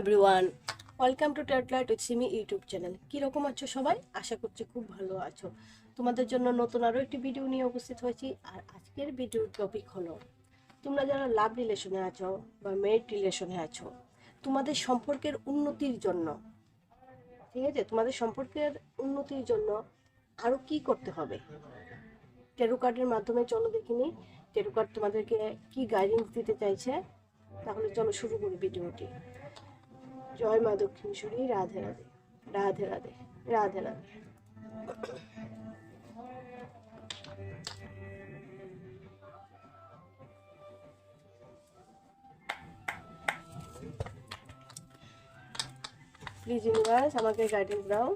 Everyone welcome to with Simi YouTube channel কীরকম আছো সবাই? আশা করছি খুব ভালো আছো। তোমাদের জন্য নতুন আরও একটি ভিডিও নিয়ে উপস্থিত হয়েছি। আর আজকের ভিডিওর টপিক হলো, তোমরা যারা লাভ রিলেশনে আছো বা মেড রিলেশনে আছো, তোমাদের সম্পর্কের উন্নতির জন্য, ঠিক আছে? তোমাদের সম্পর্কের উন্নতির জন্য আরও কি করতে হবে? টেরো কার্ডের মাধ্যমে চলো দেখিনি। টেরো কার্ড তোমাদেরকে কি গাইডেন্স দিতে চাইছে? তাহলে চলো শুরু করি ভিডিওটি জয় মা দক্ষিণেশ্বরী, রাধে রাধে। রাধে রাধে রাধে রাধে। প্লিজ ইউনিভার্স আমাকে গাইডেন্স দাও।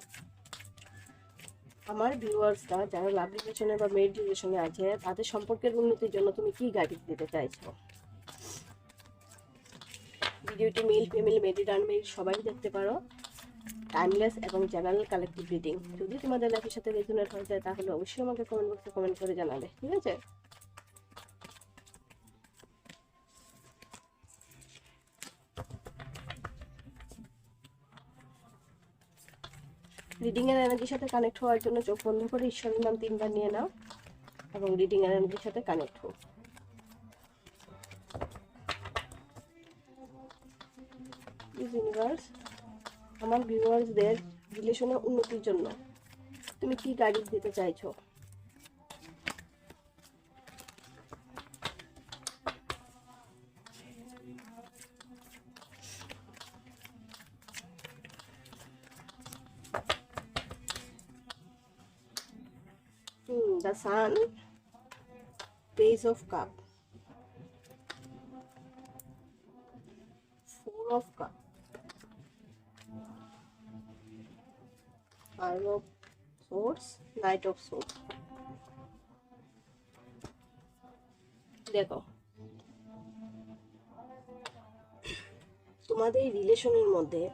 আমার ভিউয়ার্সরা যারা লাভ রিলেশনে বা মেড রিলেশনে আছে, তাদের সম্পর্কের উন্নতির জন্য তুমি কি গাইডেন্স দিতে চাইছো? ভিডিওটি মেল ফিমেল মেরিড আনমেরিড সবাই দেখতে পারো। টাইমলেস এবং জেনারেল কালেক্টিভ রিডিং। যদি তোমাদের লাইফের সাথে রেজুনেট হয়ে যায়, তাহলে অবশ্যই আমাকে কমেন্ট বক্সে কমেন্ট করে জানাবে। ঠিক আছে? রিডিং এর এনার্জির সাথে কানেক্ট হওয়ার জন্য চোখ বন্ধ করে ঈশ্বরের নাম তিনবার নিয়ে নাও এবং রিডিং এর এনার্জির সাথে কানেক্ট হোক প্লিজ ইউনিভার্স আমার ভিউয়ার্সদের রিলেশনের উন্নতির জন্য। তুমি কি গাইডেন্স দিতে চাইছো? Hmm, the sun, page of cup, four of cup, five of swords, knight of swords. দেখো। তোমাদের রিলেশনের মধ্যে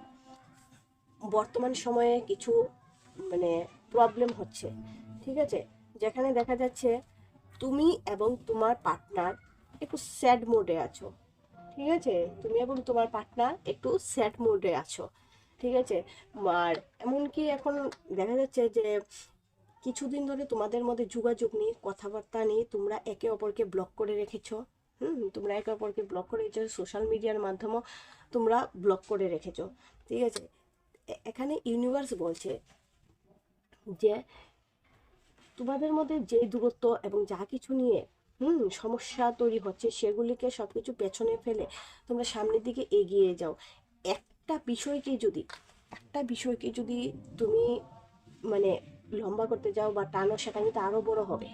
বর্তমান সময়ে কিছু মানে প্রবলেম হচ্ছে ঠিক আছে? যেখানে দেখা যাচ্ছে তুমি এবং তোমার পার্টনার একটু স্যাড মোডে আছো ঠিক আছে? তুমি এবং তোমার পার্টনার একটু স্যাড মোডে আছো। ঠিক আছে? আর এমনকি এখন দেখা যাচ্ছে যে কিছুদিন ধরে তোমাদের মধ্যে যোগাযোগ নেই, কথাবার্তা নেই, তোমরা একে অপরকে ব্লক করে রেখেছো। হুম, তোমরা একে অপরকে ব্লক করে রেখেছো সোশ্যাল মিডিয়ার মাধ্যমেও তোমরা ব্লক করে রেখেছো। ঠিক আছে? এখানে ইউনিভার্স বলছে যে তোমাদের মধ্যে যে দূরত্ব এবং যা কিছু নিয়ে, হুম, সমস্যা তৈরি হচ্ছে, সেগুলিকে সব কিছু পেছনে ফেলে তোমরা সামনের দিকে এগিয়ে যাও। একটা বিষয়কে যদি, একটা বিষয়কে যদি তুমি মানে লম্বা করতে যাও বা টানো সেটা কিন্তু আরও বড় হবে।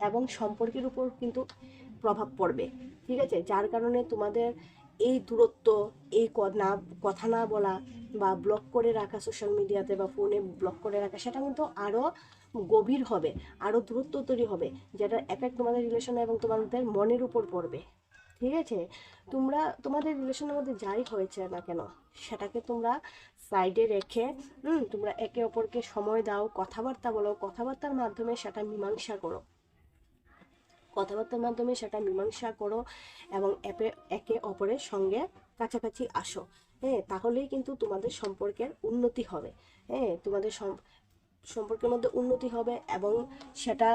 এবং সম্পর্কের উপর কিন্তু প্রভাব পড়বে, ঠিক আছে? যার কারণে তোমাদের এই দূরত্ব, এই না, কথা না বলা বা ব্লক করে রাখা সোশ্যাল মিডিয়াতে বা ফোনে ব্লক করে রাখা, সেটা কিন্তু আরও গভীর হবে আরও দূরত্ব তৈরি হবে, যেটার এফেক্ট তোমাদের রিলেশনে এবং তোমাদের মনের উপর পড়বে। ঠিক আছে? তোমরা, তোমাদের রিলেশনের মধ্যে যাই হয়েছে না কেন, সেটাকে তোমরা সাইডে রেখে, হুম, তোমরা একে অপরকে সময় দাও, কথাবার্তা বলো, কথাবার্তার মাধ্যমে সেটা মীমাংসা করো। কথাবার্তার মাধ্যমে সেটা মীমাংসা করো এবং একে অপরের সঙ্গে কাছাকাছি আসো। হ্যাঁ তাহলেই কিন্তু তোমাদের সম্পর্কের উন্নতি হবে। হ্যাঁ তোমাদের সম্পর্কের মধ্যে উন্নতি হবে এবং সেটা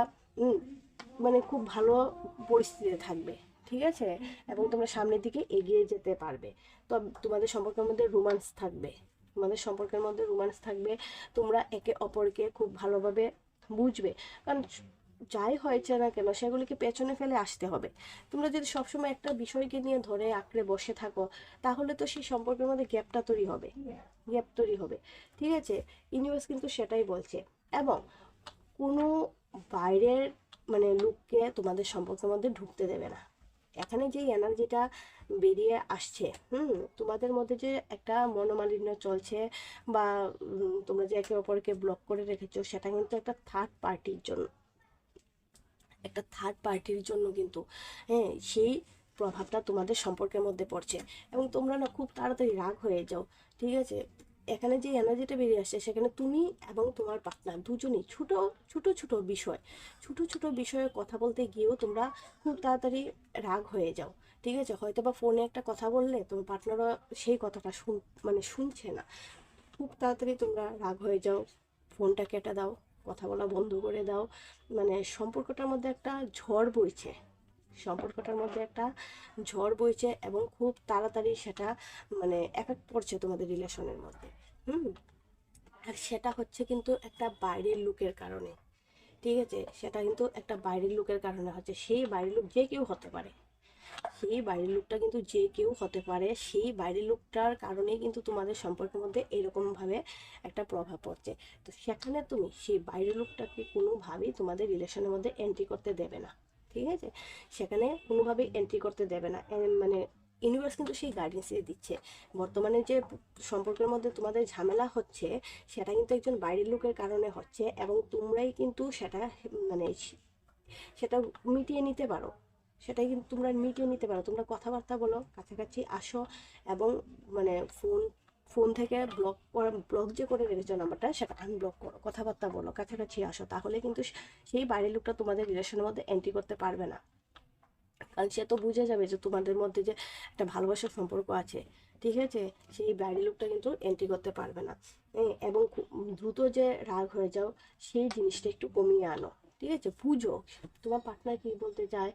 মানে খুব ভালো পরিস্থিতিতে থাকবে। ঠিক আছে? এবং তোমরা সামনের দিকে এগিয়ে যেতে পারবে। তো তোমাদের সম্পর্কের মধ্যে রোমান্স থাকবে। তোমাদের সম্পর্কের মধ্যে রোমান্স থাকবে। তোমরা একে অপরকে খুব ভালোভাবে বুঝবে। কারণ যাই হয়েছে না কেন, সেগুলিকে পেছনে ফেলে আসতে হবে। তোমরা যদি সবসময় একটা বিষয়কে নিয়ে ধরে আঁকড়ে বসে থাকো, তাহলে তো সেই সম্পর্কের মধ্যে গ্যাপটা তৈরি হবে। গ্যাপ তৈরি হবে। ঠিক আছে? ইউনিভার্স কিন্তু সেটাই বলছে। এবং কোনো বাইরের মানে লোককে তোমাদের সম্পর্কের মধ্যে ঢুকতে দেবে না। এখানে যে এনার্জিটা বেরিয়ে আসছে, হুম, তোমাদের মধ্যে যে একটা মনোমালিন্য চলছে বা তোমরা যে একে অপরকে ব্লক করে রেখেছো, সেটা কিন্তু একটা থার্ড পার্টির জন্য, একটা থার্ড পার্টির জন্য কিন্তু হ্যাঁ সেই প্রভাবটা তোমাদের সম্পর্কের মধ্যে পড়ছে। এবং তোমরা না খুব তাড়াতাড়ি রাগ হয়ে যাও, ঠিক আছে? এখানে যে এনার্জিটা বেরিয়ে আসছে, সেখানে তুমি এবং তোমার পার্টনার দুজনেই ছোট ছোট ছোট বিষয়, ছোট ছোট বিষয়ে কথা বলতে গিয়েও তোমরা খুব তাড়াতাড়ি রাগ হয়ে যাও, ঠিক আছে? হয়তো বা ফোনে একটা কথা বললে তোমার পার্টনারও সেই কথাটা শুন মানে শুনছে না। খুব তাড়াতাড়ি তোমরা রাগ হয়ে যাও ফোনটা কেটে দাও, কথা বলা বন্ধ করে দাও মানে সম্পর্কটার মধ্যে একটা ঝড় বইছে। সম্পর্কটার মধ্যে একটা ঝড় বইছে এবং খুব তাড়াতাড়ি সেটা মানে এফেক্ট পড়ছে তোমাদের রিলেশনের মধ্যে। হুম? আর সেটা হচ্ছে কিন্তু একটা বাইরের লুকের কারণে। ঠিক আছে? সেটা কিন্তু একটা বাইরের লুকের কারণে হচ্ছে। সেই বাইরের লুক যে কেউ হতে পারে। সেই বাইরের লুকটা কিন্তু যে কেউ হতে পারে, সেই বাইরের লুকটার কারণেই কিন্তু তোমাদের সম্পর্কের মধ্যে এরকমভাবে একটা প্রভাব পড়ছে। তো সেখানে তুমি সেই বাইরের লুকটাকে কোনোভাবেই তোমাদের রিলেশনের মধ্যে এন্ট্রি করতে দেবে না। ঠিক আছে? সেখানে কোনোভাবেই এন্ট্রি করতে দেবে না। মানে ইউনিভার্স কিন্তু সেই গাইডেন্সই দিচ্ছে। বর্তমানে যে সম্পর্কের মধ্যে তোমাদের ঝামেলা হচ্ছে, সেটা কিন্তু একজন বাইরের লোকের কারণে হচ্ছে এবং তোমরাই কিন্তু সেটা মানে সেটা মিটিয়ে নিতে পারো। সেটাই কিন্তু তোমরা মিটিয়ে নিতে পারো। তোমরা কথাবার্তা বলো, কাছাকাছি আসো এবং মানে ফোন ফোন থেকে ব্লক করা ব্লক যে করে রেখেছো নাম্বারটা সেটা আনব্লক করো, কথাবার্তা বলো কাছাকাছি আসো। তাহলে কিন্তু সেই বাইরের লোকটা তোমাদের রিলেশনের মধ্যে এন্ট্রি করতে পারবে না। কারণ সে তো বুঝে যাবে যে তোমাদের মধ্যে যে একটা ভালোবাসার সম্পর্ক আছে, ঠিক আছে? সেই বাইরের লোকটা কিন্তু এন্ট্রি করতে পারবে না। এবং দ্রুত যে রাগ হয়ে যাও, সেই জিনিসটা একটু কমিয়ে আনো। ঠিক আছে? বুঝো। তোমার পার্টনার কি বলতে চায়?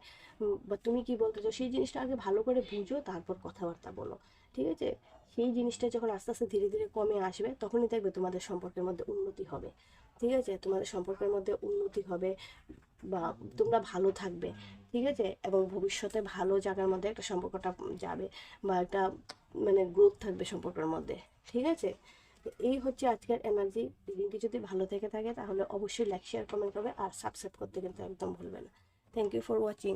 বা তুমি কি বলতে চাও? সেই জিনিসটা আগে ভালো করে বুঝো, তারপর কথাবার্তা বলো। ঠিক আছে? সেই জিনিসটা যখন আস্তে আস্তে ধীরে ধীরে কমে আসবে, তখনই দেখবে তোমাদের সম্পর্কের মধ্যে উন্নতি হবে। ঠিক আছে? তোমাদের সম্পর্কের মধ্যে উন্নতি হবে বা তোমরা ভালো থাকবে। ঠিক আছে? এবং ভবিষ্যতে ভালো জায়গার মধ্যে একটা সম্পর্কটা যাবে বা একটা মানে গ্রোথ থাকবে সম্পর্কের মধ্যে। ঠিক আছে? তো এই হচ্ছে আজকের এনার্জি রিডিংটি যদি ভালো থেকে থাকে, তাহলে অবশ্যই লাইক শেয়ার কমেন্ট করবে আর সাবস্ক্রাইব করতে কিন্তু একদম ভুলবে না। Thank you for watching